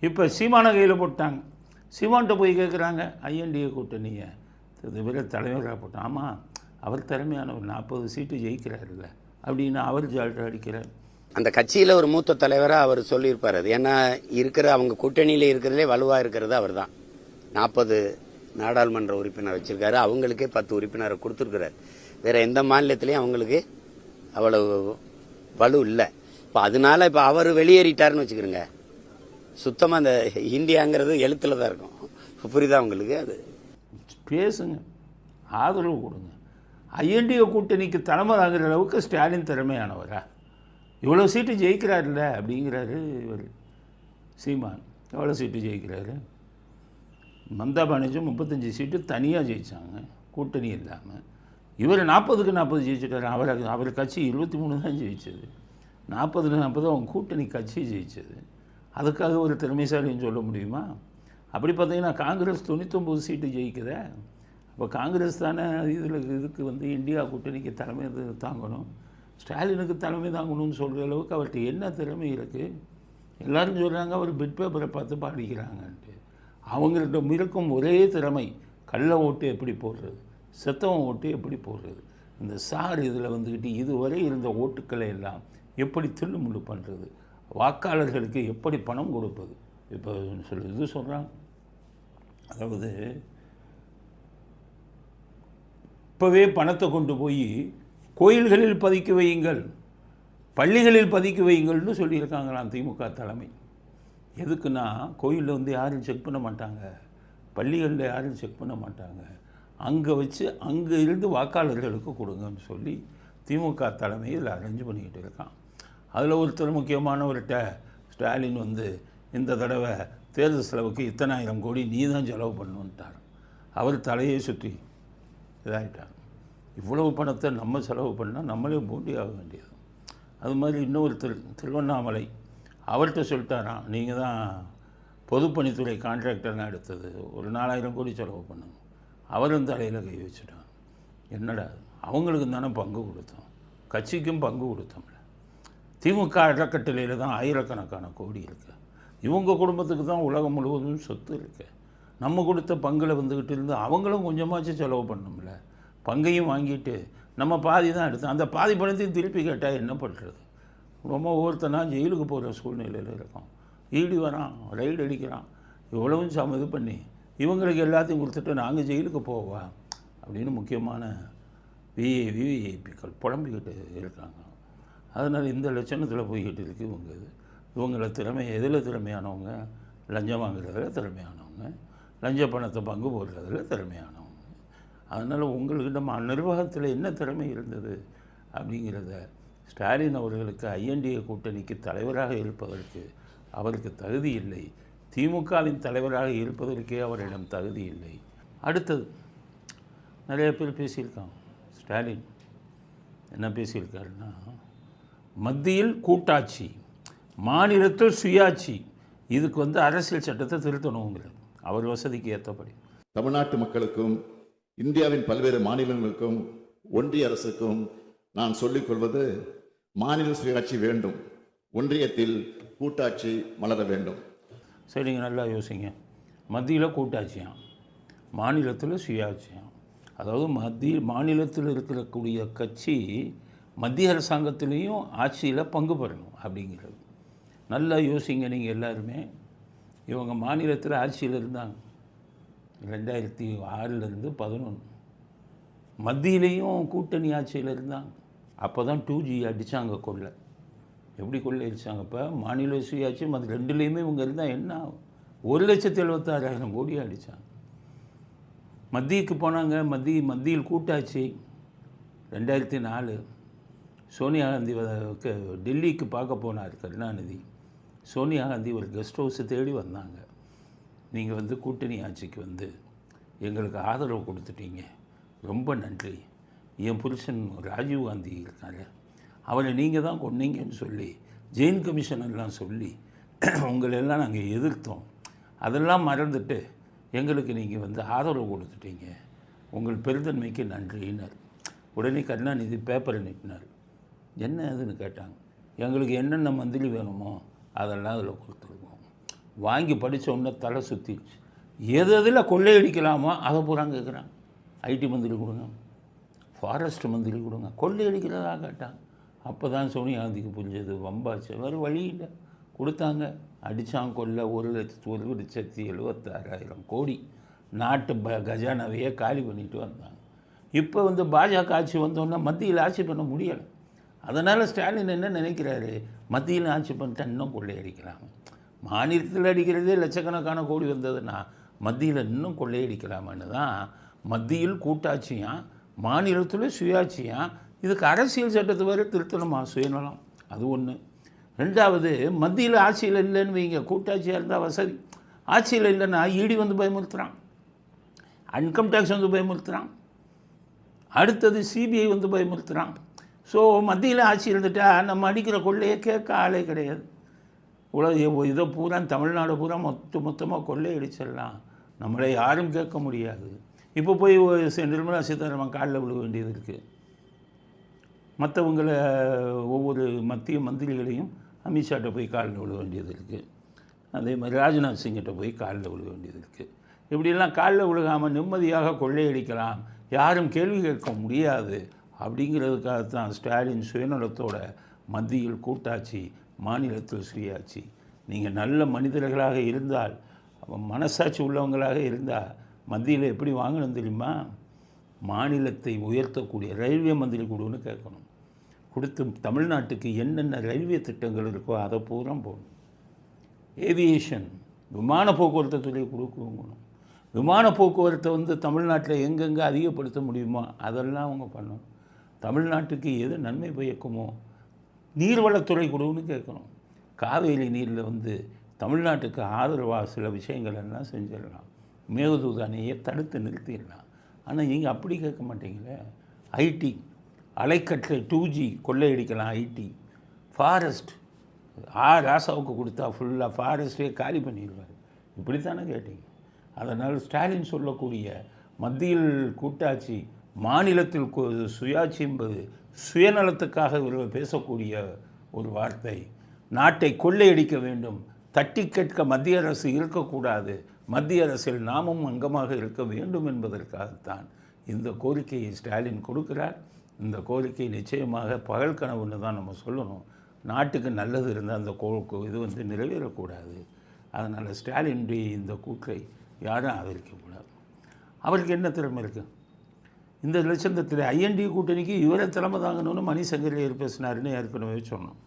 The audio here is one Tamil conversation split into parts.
இப்போ சீமான கையில் போட்டாங்க. சீமான்கிட்ட போய் கேட்குறாங்க ஐஎன்டிஏ கூட்டணியை. இதுவரை தலைவராக போட்டோம். ஆமாம் அவர் திறமையானவர். நாற்பது சீட்டு ஜெயிக்கிறாருல்ல. அப்படின்னு அவர் ஜால்ட்டு அடிக்கிறார். அந்த கட்சியில் ஒரு மூத்த தலைவராக அவர் சொல்லியிருப்பார். அது ஏன்னா இருக்கிற அவங்க கூட்டணியில் இருக்கிறதே வலுவாக இருக்கிறது அவர்தான். நாற்பது நாடாளுமன்ற உறுப்பினர் வச்சிருக்காரு. அவங்களுக்கே பத்து உறுப்பினரை கொடுத்துருக்கிறார். வேற எந்த மாநிலத்திலையும் அவங்களுக்கு அவ்வளவு வலு இல்லை. இப்போ அதனால இப்போ அவர் வெளியேறிட்டாருன்னு வச்சுக்கிறோங்க. சுத்தமாக அந்த இந்தியாங்கிறது எழுத்தில் தான் இருக்கும். புரியுதா உங்களுக்கு? அது. பேசுங்க. ஆதரவு கொடுங்க. ஐஎன்டிஓ கூட்டணிக்கு தலைமை தாங்குற அளவுக்கு ஸ்டாலின் திறமையானவரா? இவ்வளோ சீட்டு ஜெயிக்கிறாருல்ல அப்படிங்கிறாரு இவர். சீமான் எவ்வளோ சீட்டு ஜெயிக்கிறாரு? மம்தா பானர்ஜி முப்பத்தஞ்சு சீட்டு தனியாக ஜெயித்தாங்க கூட்டணி இல்லாமல் இவர் நாற்பதுக்கு நாற்பது ஜெயிச்சுட்டார் அவர் அவர் கட்சி இருபத்தி மூணு தான் ஜெயிச்சது. நாற்பதுக்கு நாற்பது அவங்க கூட்டணி கட்சி ஜெயிச்சது. அதுக்காக ஒரு திறமைசாலின்னு சொல்ல முடியுமா? அப்படி பார்த்தீங்கன்னா காங்கிரஸ் தொண்ணூத்தொம்பது சீட்டு ஜெயிக்குத. அப்போ காங்கிரஸ் தானே இதில் இதுக்கு வந்து இந்தியா கூட்டணிக்கு தலைமை தாங்கணும். ஸ்டாலினுக்கு தலைமை தாங்கணும்னு சொல்கிற அளவுக்கு அவர்கிட்ட என்ன திறமை இருக்குது எல்லாரும் சொல்கிறாங்க அவர் பிட் பேப்பரை பார்த்து பாடிக்கிறாங்கன்ட்டு. அவங்கள்ட்ட இருக்கும் ஒரே திறமை கள்ள ஓட்டு எப்படி போடுறது? செத்தவன் ஓட்டு எப்படி போடுறது? இந்த சார் இதில் வந்துக்கிட்டு இதுவரை இருந்த ஓட்டுக்களை எல்லாம் எப்படி தில்லுமுள்ளு பண்ணுறது வாக்காளர்களுக்கு எப்படி பணம் கொடுப்பது? இப்போ சொல்லு இது சொல்கிறாங்க அதாவது இப்போவே பணத்தை கொண்டு போய் கோயில்களில் பதிக்க வையுங்கள் பள்ளிகளில் பதிக்க வையுங்கள்னு சொல்லியிருக்காங்களாம் திமுக தலைமை. எதுக்குன்னா கோயிலில் வந்து யாரும் செக் பண்ண மாட்டாங்க. பள்ளிகளில் யாரும் செக் பண்ண மாட்டாங்க. அங்கே வச்சு அங்கே இருந்து வாக்காளர்களுக்கு கொடுங்கன்னு சொல்லி திமுக தலைமையில் அரேஞ்ச் பண்ணிக்கிட்டு இருக்கான். அதில் ஒருத்தர் முக்கியமானவர்கிட்ட ஸ்டாலின் வந்து இந்த தடவை தேர்தல் செலவுக்கு இத்தனாயிரம் கோடி நீ தான் செலவு பண்ணுன்ட்டார். அவர் தலையை சுற்றி இதாகிட்டார் இவ்வளவு பணத்தை நம்ம செலவு பண்ணால் நம்மளே பூண்டி ஆக வேண்டியது. அது மாதிரி இன்னொரு திரு திருவண்ணாமலை அவர்கிட்ட சொல்லிட்டாராம் நீங்கள் தான் பொதுப்பணித்துறை கான்ட்ராக்டர்லாம் எடுத்தது ஒரு நாலாயிரம் கோடி செலவு பண்ணுங்க. அவரும் தலையில் கை வச்சுட்டான் என்னடா அவங்களுக்கு தானே பங்கு கொடுத்தோம். கட்சிக்கும் பங்கு கொடுத்தோம்ல. திமுக அறக்கட்டளையில் தான் ஆயிரக்கணக்கான கோடி இருக்குது இவங்க குடும்பத்துக்கு தான் உலகம் முழுவதும் சொத்து இருக்குது நம்ம கொடுத்த பங்கில் வந்துக்கிட்டு இருந்து அவங்களும் கொஞ்சமாச்சும் செலவு பண்ணோம்ல. பங்கையும் வாங்கிட்டு நம்ம பாதி தான் எடுத்தோம் அந்த பாதி பணத்தையும் திருப்பி கேட்டால் என்ன பண்ணுறது ரொம்ப ஒவ்வொருத்தனா ஜெயிலுக்கு போகிற சூழ்நிலையில் இருக்கும். ஈடி வரான் ரைடு அடிக்கிறான். இவ்வளவும் சம இது பண்ணி இவங்களுக்கு எல்லாத்தையும் கொடுத்துட்டு நாங்கள் ஜெயிலுக்கு போவா அப்படின்னு முக்கியமான விஏ விவிஐபிக்கள் புலம்பிக்கிட்டு இருக்காங்க. அதனால் இந்த லட்சணத்தில் போய்கிட்டு இருக்கு இவங்க. இது இவங்கள திறமை எதில் திறமையானவங்க? லஞ்சம் வாங்குறதுல திறமையானவங்க. லஞ்ச பணத்தை பங்கு போடுறதுல திறமையானவங்க. அதனால் உங்களுக்கு நம்ம நிர்வாகத்தில் என்ன திறமை இருந்தது அப்படிங்கிறத ஸ்டாலின் அவர்களுக்கு ஐஎன்டிஏ கூட்டணிக்கு தலைவராக இருப்பதற்கு அவருக்கு தகுதி இல்லை. திமுகவின் தலைவராக இருப்பதற்கே அவரிடம் தகுதி இல்லை. அடுத்தது நிறைய பேர் பேசியிருக்காங்க. ஸ்டாலின் என்ன பேசியிருக்காருன்னா மத்தியில் கூட்டாட்சி மாநிலத்தில் சுயாட்சி இதுக்கு வந்து அரசியல் சட்டத்தை திருத்தணுங்கிறது அவர் வசதிக்கு ஏற்றபடி தமிழ்நாட்டு மக்களுக்கும் இந்தியாவின் பல்வேறு மாநிலங்களுக்கும் ஒன்றிய அரசுக்கும் நான் சொல்லிக் கொள்வது மாநில சுயாட்சி வேண்டும். ஒன்றியத்தில் கூட்டாட்சி மலர வேண்டும். சரிங்க நல்லா யோசிங்க. மத்தியில் கூட்டாட்சியாம் மாநிலத்தில் சுயாட்சியாம் அதாவது மத்திய மாநிலத்தில் இருக்கக்கூடிய கட்சி மத்திய அரசாங்கத்திலையும் ஆட்சியில் பங்கு பெறணும் அப்படிங்கிறது. நல்லா யோசிங்க நீங்கள் எல்லாருமே. இவங்க மாநிலத்தில் ஆட்சியில் இருந்தாங்க. ரெண்டாயிரத்தி ஆறிலிருந்து பதினொன்று மத்தியிலையும் கூட்டணி ஆட்சியில் இருந்தாங்க. அப்போ தான் டூ ஜி அடித்தாங்க கொள்ளை. எப்படி கொள்ளை அடித்தாங்க இப்போ மாநில சுயாட்சி மற்ற ரெண்டுலேயுமே இவங்க இருந்தால் என்ன ஆகும்? ஒரு லட்சத்தி எழுபத்தாறாயிரம் கோடி அடித்தாங்க மத்தியக்கு போனாங்க. மத்திய மத்தியில் கூட்டாட்சி. ரெண்டாயிரத்தி நாலு. சோனியா காந்தி டெல்லிக்கு பார்க்க போனார் கருணாநிதி. சோனியா காந்தி ஒரு கெஸ்ட் ஹவுஸை தேடி வந்தாங்க. நீங்கள் வந்து கூட்டணி ஆட்சிக்கு வந்து எங்களுக்கு ஆதரவு கொடுத்துட்டீங்க. ரொம்ப நன்றி. என் புருஷன் ராஜீவ் காந்தி இருக்காரு. அவரை நீங்கள் தான் கொன்னீங்கன்னு சொல்லி ஜெயின் கமிஷன் எல்லாம் சொல்லி உங்களெல்லாம் நாங்கள் எதிர்த்தோம். அதெல்லாம் மறந்துட்டு எங்களுக்கு நீங்கள் வந்து ஆதரவு கொடுத்துட்டீங்க. உங்கள் பெருந்தன்மைக்கு நன்றினார் உடனே கருணாநிதி பேப்பரை நிட்டினார் என்ன அதுன்னு கேட்டாங்க. எங்களுக்கு என்னென்ன மந்திரி வேணுமோ அதெல்லாம் அதில் கொடுத்துருக்கோம். வாங்கி படித்த உடனே தலை சுற்றிடுச்சு எது எதில் கொள்ளையடிக்கலாமோ அதை பூரா கேட்குறாங்க ஐடி மந்திரி கொடுங்க. ஃபாரஸ்ட் மந்திரி கொடுங்க. கொள்ளையடிக்கிறதா கேட்டாங்க. அப்போ தான் சோனியா காந்திக்கு புரிஞ்சது. வம்பாச்சு. வேறு வழி இல்லை. கொடுத்தாங்க. அடித்தான் கொள்ள ஒரு லட்சத்து ஒரு லட்சத்தி எழுபத்தாறாயிரம் கோடி. நாட்டு ப கஜானாவையே காலி பண்ணிட்டு வந்தாங்க. இப்போ வந்து பாஜக ஆட்சி வந்தோன்னா மத்தியில் ஆட்சி பண்ண முடியலை. அதனால் ஸ்டாலின் என்ன நினைக்கிறாரு? மத்தியில் ஆட்சி பண்ணிட்டா இன்னும் கொள்ளையடிக்கலாம் மாநிலத்தில் அடிக்கிறதே லட்சக்கணக்கான கோடி வந்ததுன்னா மத்தியில் இன்னும் கொள்ளையடிக்கலாமான்னு தான் மத்தியில் கூட்டாட்சியா மாநிலத்தில் சுயாட்சியா இதுக்கு அரசியல் சட்டத்தை வரை திருத்தணுமா சுயநலம். அது ஒன்று ரெண்டாவது மத்தியில் ஆட்சியில் இல்லைன்னு வைங்க. கூட்டாட்சியாக இருந்தால் வசதி. ஆட்சியில் இல்லைன்னா ஈடி வந்து பயமுறுத்துகிறான் இன்கம் டேக்ஸ் வந்து பயமுறுத்துகிறான் அடுத்தது சிபிஐ வந்து பயமுறுத்துகிறான் ஸோ மத்தியில் ஆட்சி இருந்துட்டால் நம்ம அடிக்கிற கொள்ளையை கேட்க ஆளே கிடையாது. உலக இதை பூரா தமிழ்நாடு பூரா மொத்த மொத்தமாக கொள்ளையடிச்சிடலாம் நம்மளை யாரும் கேட்க முடியாது. இப்போ போய் நிர்மலா சீதாராமன் காலில் விழுக வேண்டியது இருக்குது மற்றவங்கள ஒவ்வொரு மத்திய மந்திரிகளையும் அமித்ஷாட்ட போய் காலில் விழ வேண்டியது இருக்குது அதே மாதிரி ராஜ்நாத் சிங்கிட்ட போய் காலில் விழுக வேண்டியது இருக்குது இப்படியெல்லாம் காலில் விழுகாமல் நிம்மதியாக கொள்ளையடிக்கலாம். யாரும் கேள்வி கேட்க முடியாது. அப்படிங்கிறதுக்காகத்தான் ஸ்டாலின் சுயநலத்தோட மத்தியில் கூட்டாட்சி மாநிலத்தில் சுயாட்சி. நீங்கள் நல்ல மனிதர்களாக இருந்தால் மனசாட்சி உள்ளவங்களாக இருந்தால் மத்தியில் எப்படி வாங்கணும் தெரியுமா? மாநிலத்தை உயர்த்தக்கூடிய ரயில்வே மந்திரி கொடுன்னு கேட்கணும். கொடுத்து தமிழ்நாட்டுக்கு என்னென்ன ரயில்வே திட்டங்கள் இருக்கோ அதை பூரா போகணும் ஏவியேஷன் விமான போக்குவரத்து துறை கொடுக்கணும் விமான போக்குவரத்தை வந்து தமிழ்நாட்டில் எங்கெங்கே அதிகப்படுத்த முடியுமோ அதெல்லாம் அவங்க பண்ணணும். தமிழ்நாட்டுக்கு எது நன்மை பயக்குமோ? நீர்வளத்துறை கொடுன்னு கேட்கணும். காவேரி நீரில் வந்து தமிழ்நாட்டுக்கு ஆதரவாக சில விஷயங்கள் எல்லாம் செஞ்சிடலாம். மேகதூது அணையை தடுத்து நிறுத்திடலாம். ஆனால் நீங்கள் அப்படி கேட்க மாட்டீங்களே? ஐடி அலைக்கற்றை டூ ஜி கொள்ளையடிக்கலாம் ஐடி ஃபாரஸ்ட் ஆ ராசாவுக்கு கொடுத்தா ஃபுல்லாக ஃபாரஸ்ட்டே காலி பண்ணிடுவார். இப்படித்தானே கேட்டீங்க. அதனால் ஸ்டாலின் சொல்லக்கூடிய மத்தியில் கூட்டாட்சி மாநிலத்தில் சுயாட்சி என்பது சுயநலத்துக்காக இவர்கள் பேசக்கூடிய ஒரு வார்த்தை. நாட்டை கொள்ளையடிக்க வேண்டும். தட்டி கேட்க மத்திய அரசு இருக்கக்கூடாது. மத்திய அரசில் நாமும் அங்கமாக இருக்க வேண்டும் என்பதற்காகத்தான் இந்த கோரிக்கையை ஸ்டாலின் கொடுக்கிறார். இந்த கோரிக்கை நிச்சயமாக பகல் கனவுன்னு தான் நம்ம சொல்லணும். நாட்டுக்கு நல்லது இருந்தால் அந்த கோ கோ- இது வந்து நிறைவேறக்கூடாது. அதனால் ஸ்டாலினுடைய இந்த கூற்றை யாரும் ஆதரிக்கக்கூடாது. அவருக்கு என்ன திறமை இருக்குது இந்த லட்சந்தத்தில் ஐஎன்டி கூட்டணிக்கு இவரை தலைமை தாங்கணும்னு மணி பேசினாருன்னு ஏற்கனவே சொன்னோம்.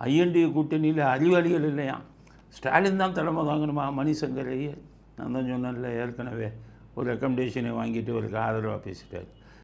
ஐஎன்டி கூட்டணியில் அறிவாளிகள் இல்லையா? ஸ்டாலின் தான் தலைமை தாங்கணுமா? மணிசங்கரையே. நான் தான் சொன்னேன்ல ஏற்கனவே ஒரு ரெக்கமெண்டேஷனை வாங்கிட்டு ஒரு ஆதரவாக பேசிட்டார்.